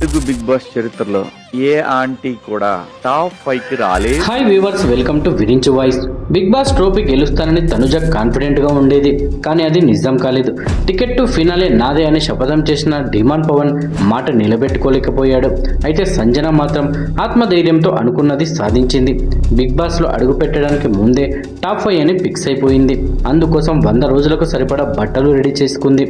Telugu Bigg Boss చరిత్రలో ఏ aunty కూడా టాప్ ఫైవ్కి రాలేదు. హాయ్ వ్యూవర్స్ వెల్కమ్ టు వినించు వాయిస్ బిగ్ బాస్ ట్రోఫీ గెలుస్తానని తనుజ కాన్ఫిడెంట్గా ఉండేది కానీ అది నిజం కాలేదు. టికెట్ టు ఫినాలే నాదే అని శపథం చేసిన డిమాండ్ పవన్ మాట నిలబెట్టుకోలేకపోయాడు. అయితే సంజన మాత్రం ఆత్మధైర్యంతో అనుకున్నది సాధించింది. బిగ్ బాస్లో అడుగు పెట్టడానికి ముందే టాప్ ఫైవ్ అని ఫిక్స్ అయిపోయింది. అందుకోసం వంద రోజులకు సరిపడా బట్టలు రెడీ చేసుకుంది.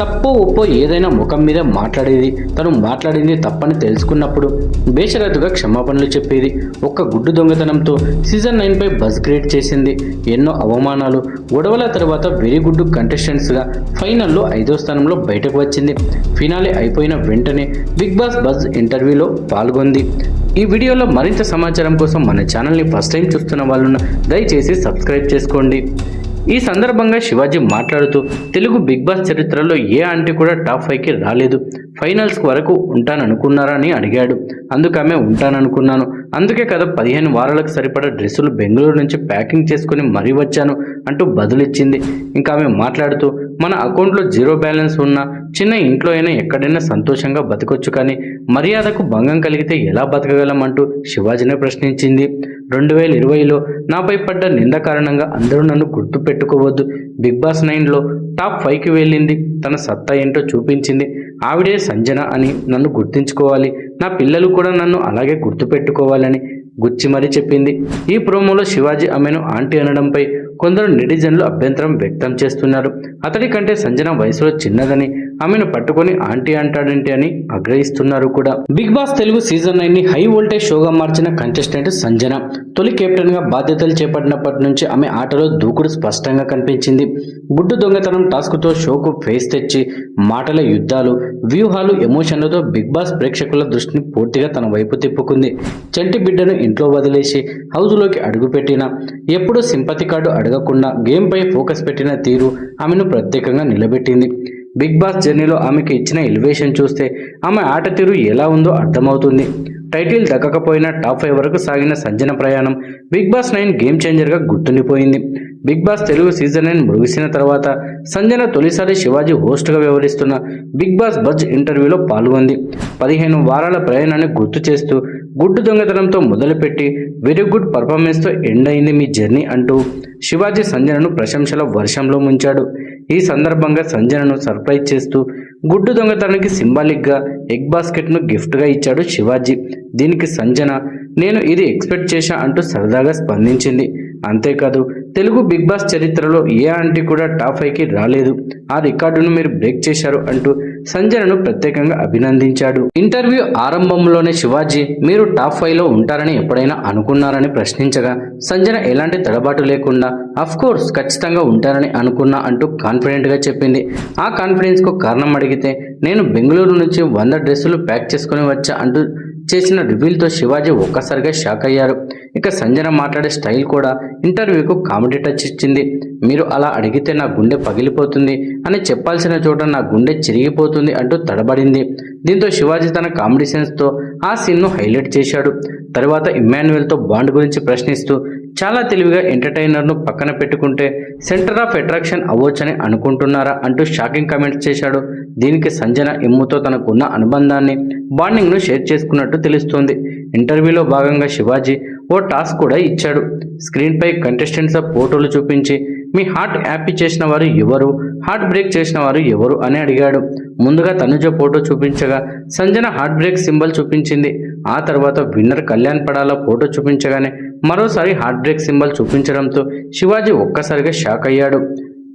తప్పు ఒప్పో ఏదైనా ముఖం మీద మాట్లాడేది. తను మాట్లాడింది తప్పని తెలుసుకున్నప్పుడు బేషరతుగా క్షమాపణలు చెప్పేది. ఒక్క గుడ్డు దొంగతనంతో సీజన్ నైన్పై బజ్ క్రియేట్ చేసింది. ఎన్నో అవమానాలు. గొడవల తర్వాత వెరీ గుడ్ కంటెస్టెంట్స్గా ఫైనల్లో ఐదో స్థానంలో బయటకు వచ్చింది. ఫినాలే అయిపోయిన వెంటనే బిగ్ బాస్ బజ్ ఇంటర్వ్యూలో పాల్గొంది. ఈ వీడియోలో మరింత సమాచారం కోసం మన ఛానల్ని ఫస్ట్ టైం చూస్తున్న వాళ్ళు దయచేసి సబ్స్క్రైబ్ చేసుకోండి. ఈ సందర్భంగా శివాజీ మాట్లాడుతూ తెలుగు బిగ్ బాస్ చరిత్రలో ఏ ఆంటీ కూడా టాప్ ఫైవ్కి రాలేదు. ఫైనల్స్ వరకు ఉంటాననుకున్నారా? అని అడిగాడు. అందుకు ఆమె ఉంటాననుకున్నాను. అందుకే కదా పదిహేను వారాలకు సరిపడా డ్రెస్సులు బెంగళూరు నుంచి ప్యాకింగ్ చేసుకుని మరీ వచ్చాను అంటూ బదులిచ్చింది. ఇంకా ఆమె మాట్లాడుతూ మన అకౌంట్లో జీరో బ్యాలెన్స్ ఉన్న చిన్న ఇంట్లో అయినా ఎక్కడైనా సంతోషంగా బతకొచ్చు కానీ మర్యాదకు భంగం కలిగితే ఎలా బతకగలం అంటూ శివాజీనే ప్రశ్నించింది. రెండు వేల ఇరవైలో నాపై పడ్డ నింద కారణంగా అందరూ నన్ను గుర్తు పెట్టుకోవద్దు బిగ్ బాస్ నైన్లో టాప్ ఫైవ్కి వెళ్ళింది తన సత్తా ఏంటో చూపించింది. ఆవిడే సంజన అని నన్ను గుర్తించుకోవాలి. నా పిల్లలు కూడా నన్ను అలాగే గుర్తుపెట్టుకోవాలని గుచ్చి మరీ చెప్పింది. ఈ ప్రోమోలో శివాజీ ఆమెను ఆంటీ అనడంపై కొందరు నెటిజన్లు అభ్యంతరం వ్యక్తం చేస్తున్నారు. అతడి కంటే సంజన వయసులో చిన్నదని ఆమెను పట్టుకొని ఆంటీ అంటాడంటే అని ఆగ్రహిస్తున్నారు కూడా. బిగ్ బాస్ తెలుగు సీజన్ నైన్ని హై వోల్టేజ్ షోగా మార్చిన కంటెస్టెంట్ సంజన. తొలి కెప్టెన్గా బాధ్యతలు చేపట్టినప్పటి నుంచి ఆమె ఆటలో దూకుడు స్పష్టంగా కనిపించింది. గుడ్డు దొంగతనం టాస్క్తో షోకు ఫేస్ తెచ్చి మాటల యుద్ధాలు వ్యూహాలు ఎమోషన్లతో బిగ్ బాస్ ప్రేక్షకుల దృష్టిని పూర్తిగా తన వైపు తిప్పుకుంది. చంటి బిడ్డను ఇంట్లో వదిలేసి హౌస్లోకి అడుగుపెట్టిన ఎప్పుడూ సింపతి కార్డు అడగకుండా గేమ్ పై ఫోకస్ పెట్టిన తీరు ఆమెను ప్రత్యేకంగా నిలబెట్టింది. బిగ్ బాస్ జర్నీలో ఆమెకు ఇచ్చిన ఎలివేషన్ చూస్తే ఆమె ఆట తీరు ఎలా ఉందో అర్థమవుతుంది. టైటిల్ దక్కకపోయినా టాప్ ఫైవ్ వరకు సాగిన సంజన ప్రయాణం బిగ్ బాస్ నైన్ గేమ్ చేంజర్గా గుర్తుండిపోయింది. Bigg Boss Telugu season nine ముగిసిన తర్వాత సంజన తొలిసారి శివాజీ హోస్ట్గా వ్యవహరిస్తున్న బిగ్ బాస్ బజ్ ఇంటర్వ్యూలో పాల్గొంది. పదిహేను వారాల ప్రయాణాన్ని గుర్తు చేస్తూ గుడ్డు దొంగతనంతో మొదలుపెట్టి వెరీ గుడ్ పర్ఫార్మెన్స్తో ఎండ్ అయింది మీ జర్నీ అంటూ శివాజీ సంజనను ప్రశంసల వర్షంలో ముంచాడు. ఈ సందర్భంగా సంజనను సర్ప్రైజ్ చేస్తూ గుడ్డు దొంగతనానికి సింబాలిక్గా ఎగ్ బాస్కెట్ను గిఫ్ట్గా ఇచ్చాడు శివాజీ. దీనికి సంజన నేను ఇది ఎక్స్పెక్ట్ చేశా అంటూ సరదాగా స్పందించింది. అంతేకాదు తెలుగు బిగ్ బాస్ చరిత్రలో ఏ ఆంటీ కూడా టాప్ ఫైవ్కి రాలేదు. ఆ రికార్డును మీరు బ్రేక్ చేశారు అంటూ సంజనను ప్రత్యేకంగా అభినందించాడు. ఇంటర్వ్యూ ఆరంభంలోనే శివాజీ మీరు టాప్ ఫైవ్లో ఉంటారని ఎప్పుడైనా అనుకున్నారని ప్రశ్నించగా సంజన ఎలాంటి తడబాటు లేకుండా అఫ్ కోర్స్ ఖచ్చితంగా ఉంటారని అనుకున్నా అంటూ కాన్ఫిడెంట్గా చెప్పింది. ఆ కాన్ఫిడెన్స్కు కారణం అడిగితే నేను బెంగళూరు నుంచి వంద డ్రెస్సులు ప్యాక్ చేసుకుని వచ్చా అంటూ చేసిన రివీల్తో శివాజీ ఒక్కసారిగా షాక్ అయ్యారు. ఇక సంజన మాట్లాడే స్టైల్ కూడా ఇంటర్వ్యూకు కామెడీ టచ్ ఇచ్చింది. మీరు అలా అడిగితే నా గుండె పగిలిపోతుంది అని చెప్పాల్సిన చోట నా గుండె చిరిగిపోతుంది అంటూ తడబడింది. దీంతో శివాజీ తన కామెడీ సెన్స్తో ఆ సీన్ను హైలైట్ చేశాడు. తర్వాత ఇమ్మాన్యుయల్తో బాండ్ గురించి ప్రశ్నిస్తూ చాలా తెలివిగా ఎంటర్టైనర్ను పక్కన పెట్టుకుంటే సెంటర్ ఆఫ్ అట్రాక్షన్ అవ్వొచ్చని అనుకుంటున్నారా అంటూ షాకింగ్ కామెంట్స్ చేశాడు. దీనికి సంజన ఎమ్ముతో తనకున్న అనుబంధాన్ని బాండింగ్ను షేర్ చేసుకున్నట్టు తెలుస్తోంది. ఇంటర్వ్యూలో భాగంగా శివాజీ ఓ టాస్క్ కూడా ఇచ్చాడు. స్క్రీన్పై కంటెస్టెంట్స్ ఫోటోలు చూపించి మీ హార్ట్ హ్యాపీ చేసిన వారు ఎవరు? హార్ట్ బ్రేక్ చేసిన వారు ఎవరు? అని అడిగాడు. ముందుగా తనుజ ఫోటో చూపించగా సంజన హార్ట్ బ్రేక్ సింబల్ చూపించింది. ఆ తర్వాత విన్నర్ కళ్యాణ్ పడాలో ఫోటో చూపించగానే మరోసారి హార్ట్ బ్రేక్ సింబల్ చూపించడంతో శివాజీ ఒక్కసారిగా షాక్ అయ్యాడు.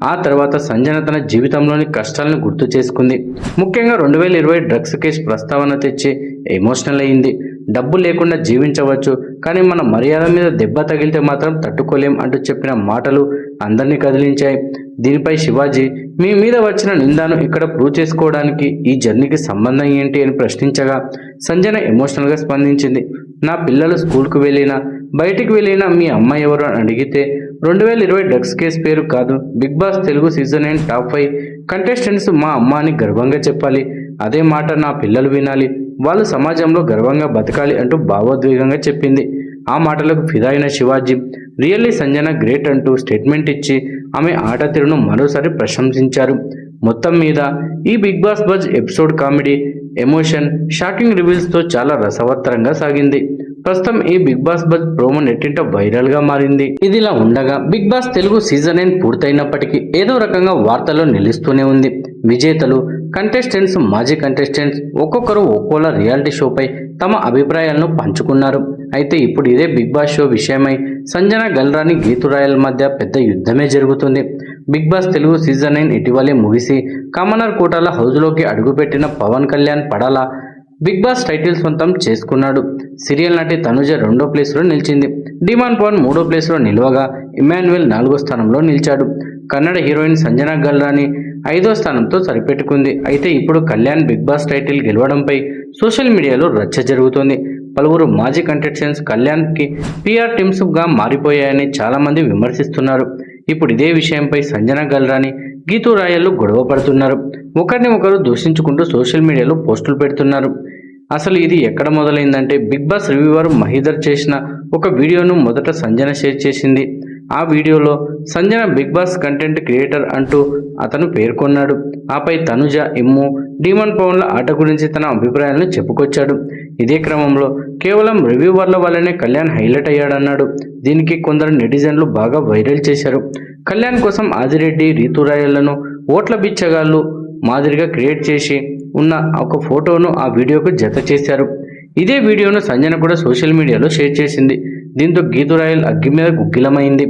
ఆ తర్వాత సంజన తన జీవితంలోని కష్టాలను గుర్తు చేసుకుంది. ముఖ్యంగా రెండు వేల ఇరవై డ్రగ్స్ కేసు ప్రస్తావన తెచ్చి ఎమోషనల్ అయింది డబ్బు లేకుండా జీవించవచ్చు. కానీ మన మర్యాద మీద దెబ్బ తగిలితే మాత్రం తట్టుకోలేం అంటూ చెప్పిన మాటలు అందరినీ కదిలించాయి. దీనిపై శివాజీ మీ మీద వచ్చిన నిందాను ఇక్కడ ప్రూవ్ చేసుకోవడానికి ఈ జర్నీకి సంబంధం ఏంటి? అని ప్రశ్నించగా సంజన ఎమోషనల్గా స్పందించింది. నా పిల్లలు స్కూల్కు వెళ్ళినా బయటికి వెళ్ళినా మీ అమ్మ ఎవరు? అని అడిగితే రెండు వేల ఇరవై డ్రగ్స్ కేసు పేరు కాదు. Bigg Boss Telugu season and top five. Contestants మా అమ్మ అని గర్వంగా చెప్పాలి. అదే మాట నా పిల్లలు వినాలి. వాళ్ళు సమాజంలో గర్వంగా బతకాలి అంటూ భావోద్వేగంగా చెప్పింది. ఆ మాటలకు ఫిదా అయిన శివాజీ రియల్లీ సంజన గ్రేట్ అంటూ స్టేట్మెంట్ ఇచ్చి ఆమె ఆట తీరును మరోసారి ప్రశంసించారు. మొత్తం మీద ఈ Bigg Boss buzz episode comedy emotion shocking రివ్యూస్తో చాలా రసవత్తరంగా సాగింది. ప్రస్తుతం ఈ బిగ్ బాస్ బజ్ ప్రోమో నెట్టింట వైరల్గా మారింది. ఇదిలా ఉండగా Bigg Boss Telugu season nine పూర్తయినప్పటికీ ఏదో రకంగా వార్తల్లో నిలుస్తూనే ఉంది. విజేతలు కంటెస్టెంట్స్ మాజీ కంటెస్టెంట్స్ ఒక్కొక్కరు ఒక్కోలా రియాలిటీ షోపై తమ అభిప్రాయాలను పంచుకున్నారు. అయితే ఇప్పుడు ఇదే బిగ్ బాస్ షో విషయమై సంజన గల్రాని గీతురాయల మధ్య పెద్ద యుద్ధమే జరుగుతుంది. Bigg Boss Telugu season nine ఇటీవలే ముగిసి కామనర్ కోటాల హౌస్లోకి అడుగుపెట్టిన పవన్ కళ్యాణ్ పడాలా బిగ్ బాస్ టైటిల్ సొంతం చేసుకున్నాడు. సీరియల్ నటి తనుజ రెండో ప్లేస్లో నిలిచింది. డిమాన్ పవన్ మూడో ప్లేస్లో నిల్వగా ఇమాన్యుయల్ నాలుగో స్థానంలో నిలిచాడు. కన్నడ హీరోయిన్ సంజన గల్రాని ఐదో స్థానంతో సరిపెట్టుకుంది. అయితే ఇప్పుడు కళ్యాణ్ బిగ్ బాస్ టైటిల్ గెలవడంపై సోషల్ మీడియాలో రచ్చ జరుగుతోంది. పలువురు మాజీ కంటెస్టెంట్స్ కళ్యాణ్కి పిఆర్ టీమ్స్గా మారిపోయాయని చాలామంది విమర్శిస్తున్నారు. ఇప్పుడు ఇదే విషయంపై సంజన గల్రాని గీతూ రాయలు గొడవ పడుతున్నారు. ఒకరిని ఒకరు దూషించుకుంటూ సోషల్ మీడియాలో పోస్టులు పెడుతున్నారు. అసలు ఇది ఎక్కడ మొదలైందంటే బిగ్ బాస్ రివ్యూవర్ మహీధర్ చేసిన ఒక వీడియోను మొదట సంజన షేర్ చేసింది. ఆ వీడియోలో Sanjana Bigg Boss content creator అంటూ అతను పేర్కొన్నాడు. ఆపై తనుజ ఇమ్ము డీమన్ పవన్ల ఆట గురించి తన అభిప్రాయాలను చెప్పుకొచ్చాడు. ఇదే క్రమంలో కేవలం రివ్యూవర్ల వల్లనే కళ్యాణ్ హైలైట్ అయ్యాడన్నాడు. దీనికి కొందరు నెటిజన్లు బాగా వైరల్ చేశారు. కళ్యాణ్ కోసం ఆదిరెడ్డి రీతురాయలను ఓట్ల బిచ్చగాళ్ళు మాదిరిగా క్రియేట్ చేసి ఉన్న ఒక ఫోటోను ఆ వీడియోకు జత చేశారు. ఇదే వీడియోను సంజన కూడా సోషల్ మీడియాలో షేర్ చేసింది. దీంతో గీతురాయల్ అగ్గి మీద గుగ్గిలమైంది.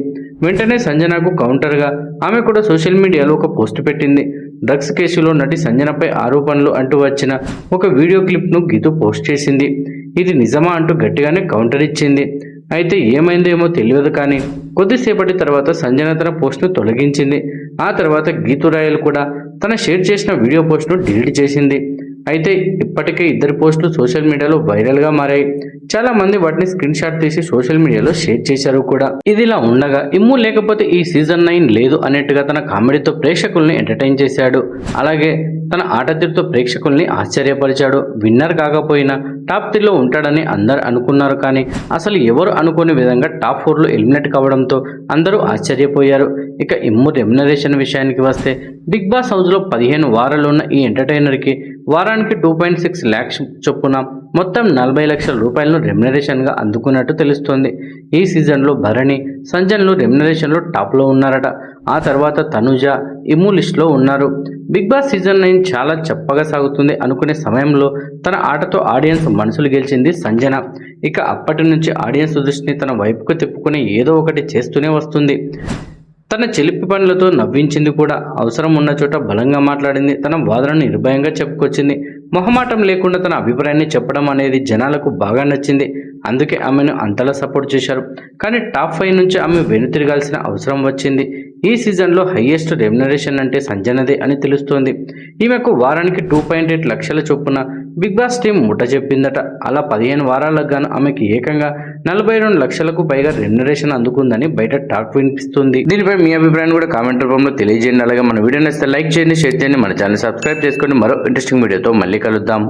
వెంటనే సంజనకు కౌంటర్గా ఆమె కూడా సోషల్ మీడియాలో ఒక పోస్ట్ పెట్టింది. డ్రగ్స్ కేసులో నటి సంజనపై ఆరోపణలు అంటూ వచ్చిన ఒక వీడియో క్లిప్ను గీతు పోస్ట్ చేసింది. ఇది నిజమా అంటూ గట్టిగానే కౌంటర్ ఇచ్చింది. అయితే ఏమైందో ఏమో తెలియదు కానీ కొద్దిసేపటి తర్వాత సంజన తన పోస్ట్ను తొలగించింది. ఆ తర్వాత గీతురాయల్ కూడా తన షేర్ చేసిన వీడియో పోస్ట్ను డిలీట్ చేసింది. అయితే ఇప్పటికే ఇద్దరి పోస్టులు సోషల్ మీడియాలో వైరల్గా మారాయి. చాలా మంది వాటిని స్క్రీన్ షాట్ తీసి సోషల్ మీడియాలో షేర్ చేశారు కూడా. ఇదిలా ఉండగా ఇమ్ము లేకపోతే ఈ సీజన్ నైన్ లేదు అనేట్టుగా తన కామెడీతో ప్రేక్షకుల్ని ఎంటర్టైన్ చేశాడు. అలాగే తన ఆటతీరుతో ప్రేక్షకుల్ని ఆశ్చర్యపరిచాడు. విన్నర్ కాకపోయినా టాప్ త్రీలో ఉంటాడని అందరు అనుకున్నారు కానీ అసలు ఎవరు అనుకోని విధంగా టాప్ ఫోర్లో ఎలిమినేట్ కావడంతో అందరూ ఆశ్చర్యపోయారు. ఇక ఇమ్ము రెమ్యునరేషన్ విషయానికి వస్తే బిగ్ బాస్ హౌస్లో పదిహేను వారాలు ఉన్న ఈ ఎంటర్టైనర్కి వారానికి టూ పాయింట్ సిక్స్ ల్యాక్స్ చొప్పున మొత్తం నలభై లక్షల రూపాయలను రెమ్యునరేషన్గా అందుకున్నట్టు తెలుస్తోంది. ఈ సీజన్లో భరణి సంజన్లు రెమ్యునరేషన్లో టాప్లో ఉన్నారట. ఆ తర్వాత తనుజ ఇమ్ము లిస్ట్లో ఉన్నారు. బిగ్ బాస్ సీజన్ నైన్ చాలా చప్పగా సాగుతుంది అనుకునే సమయంలో తన ఆటతో ఆడియన్స్ మనసులు గెలిచింది సంజన. ఇక అప్పటి నుంచి ఆడియన్స్ దృష్టిని తన వైపుకు తిప్పుకుని ఏదో ఒకటి చేస్తూనే వస్తుంది. తన చెలిపి పనులతో నవ్వించింది కూడా. అవసరం ఉన్న చోట బలంగా మాట్లాడింది. తన వాదనను నిర్భయంగా చెప్పుకొచ్చింది. మొహమాటం లేకుండా తన అభిప్రాయాన్ని చెప్పడం అనేది జనాలకు బాగా నచ్చింది. అందుకే ఆమెను అంతలా సపోర్ట్ చేశారు. కానీ టాప్ ఫైవ్ నుంచి ఆమె వెనుతిరగాల్సిన అవసరం వచ్చింది. ఈ సీజన్లో హయ్యెస్ట్ రెమ్యునరేషన్ అంటే సంజనదే అని తెలుస్తోంది. ఈమెకు వారానికి టూ పాయింట్ ఎయిట్ లక్షల చొప్పున బిగ్ బాస్ టీం ముట్ట చెప్పిందట. అలా పదిహేను వారాలకు గాను ఆమెకి ఏకంగా నలభై రెండు లక్షలకు పైగా రెమ్యునరేషన్ అందుకుందని బయట టాక్ వినిపిస్తుంది. దీనిపై మీ అభిప్రాయం కూడా కామెంట్ రూపంలో తెలియజేయండి. అలాగే మన వీడియో నచ్చితే లైక్ చేయండి షేర్ చేయండి. మన ఛానల్ సబ్స్క్రైబ్ చేసుకోండి మరో ఇంట్రెస్టింగ్ వీడియోతో మళ్ళీ కలుద్దాం.